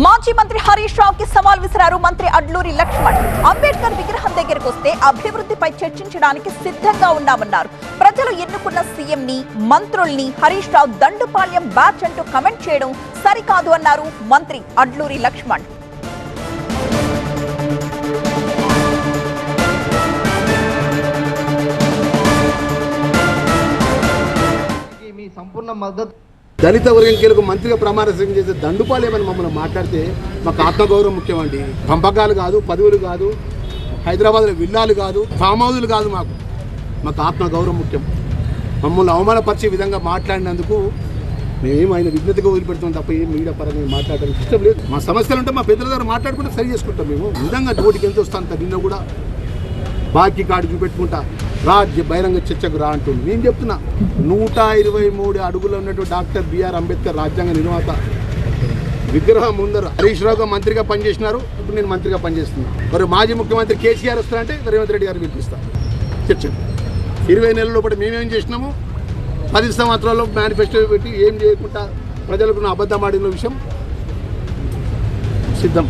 మాజీ మంత్రి హరీష్ రావుకి సవాల్ విసిరారు మంత్రి అడ్లూరి లక్ష్మణ్. అంబేద్కర్ విగ్రహం దగ్గరకు వస్తే అభివృద్ధిపై చర్చించడానికి సిద్ధంగా ఉన్నామన్నారు. ప్రజలు ఎన్నుకున్న సీఎం ని మంత్రుల్ని హరీష్ రావు దండుపాళ్యం బ్యాచ్ అంటూ కమెంట్ చేయడం సరికాదు అన్నారు మంత్రి అడ్లూరి లక్ష్మణ్. మీ సంపూర్ణ మద్దతు దళిత వర్గం కీలకు మంత్రిగా ప్రమాణ స్వీకారం చేసే దండుపాలేమని మమ్మల్ని మాట్లాడితే మాకు ఆత్మగౌరవం ముఖ్యమండి. పంపకాలు కాదు పదవులు కాదు హైదరాబాద్లో విల్లాలు కాదు ఫామ్ హౌజులు కాదు మాకు. మాకు ఆత్మగౌరవం ముఖ్యం. మమ్మల్ని అవమానపరిచే విధంగా మాట్లాడినందుకు మేమేం ఆయన విజ్ఞతగా వదిలిపెడతాం తప్ప ఏం మీడియా పరంగా మాట్లాడడానికి ఇష్టం లేదు. మా సమస్యలు ఉంటే మా పెద్దల దగ్గర మాట్లాడుకుంటే సరి చేసుకుంటాం మేము. విధంగా నోటికి ఎంత వస్తాను నిన్న కూడా బాకీ కార్డు చూపెట్టుకుంటా. రా బహిరంగ చర్చకు రా అంటుంది. నేను చెప్తున్నా నూట ఇరవై మూడు అడుగులు ఉన్నట్టు డాక్టర్ బిఆర్ అంబేద్కర్ రాజ్యాంగ నిర్మాత. విగ్రహం ముందర హరీష్ రావు మంత్రిగా పనిచేసినారు. ఇప్పుడు నేను మంత్రిగా పనిచేస్తున్నాను మరి మాజీ ముఖ్యమంత్రి కేసీఆర్ వస్తారంటే రేవంత్ రెడ్డి గారు పిలిపిస్తా చర్చ ఇరవై నెలల లోపల మేమేం చేసినాము? పది సంవత్సరాల్లో మేనిఫెస్టో పెట్టి ఏం చేయకుండా ప్రజలకు అబద్ధం ఆడిన విషయం సిద్ధం.